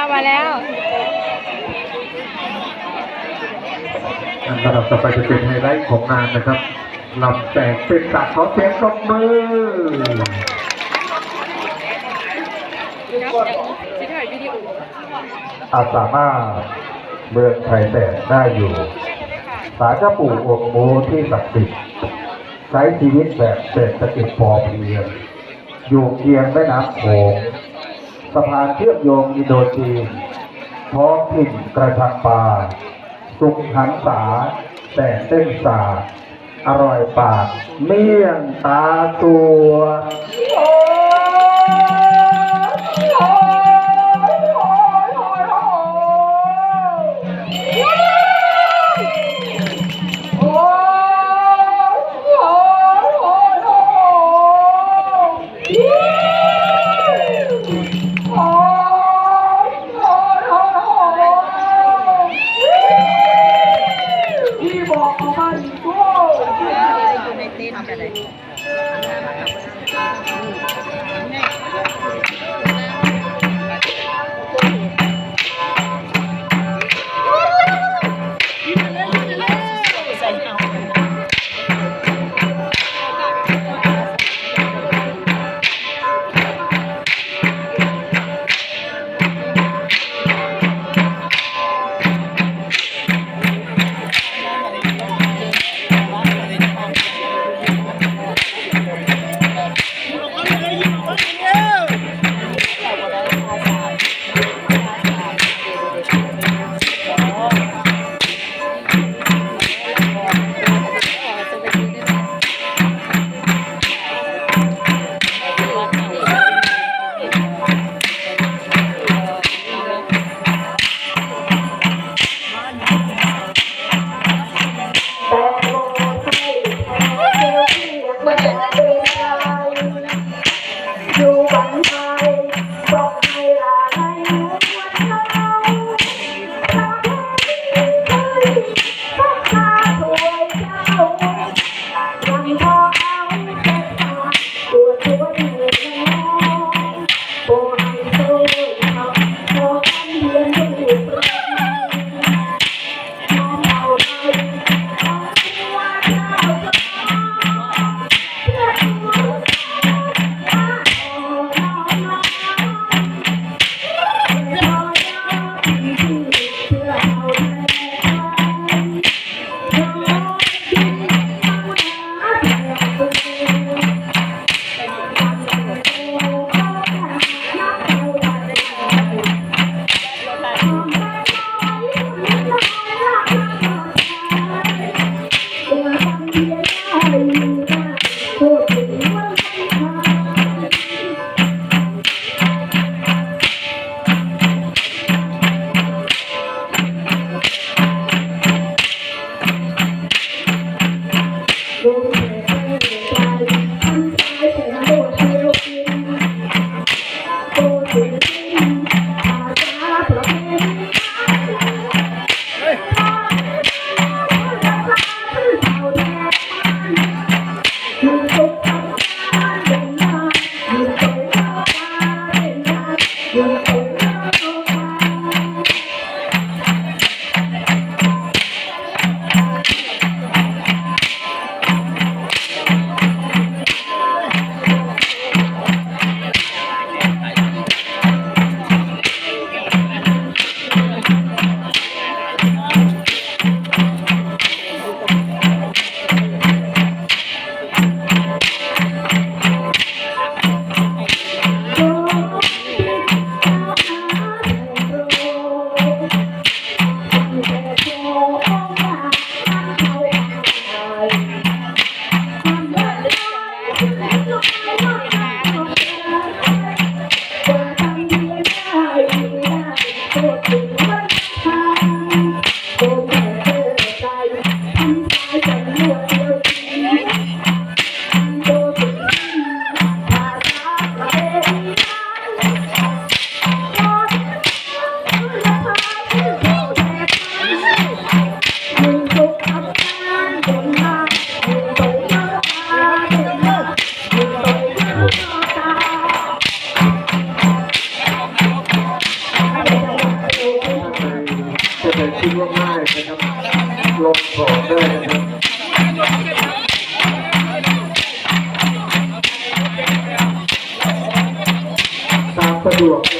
แล้วมาแล้วอันดับต่อไปจะเป็นไฮไลท์ของงานนะครับลำแสงเป็นตักขอเสียงปรบมืออาสามารถเมืองไทยแต่ได้อยู่สารเจ้าปู่องค์โมที่ศักดิ์สิทธิ์ใช้ชีวิตแบบเศรษฐกิจพอเพียงอยู่เคียงแม่น้ำโขง สะพานเชื่อมโยงอินโดจีนท้องถิ่นกระชังปลาสุขหันษาแต่เส้นสาอร่อยปาก เมี่ยงตาตัว you Thank you.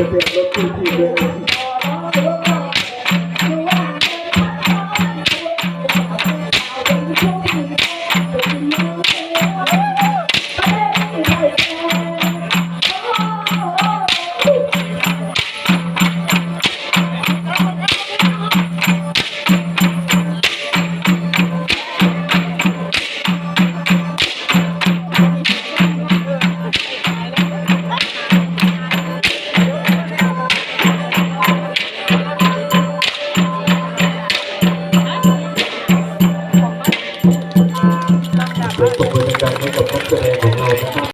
the best look to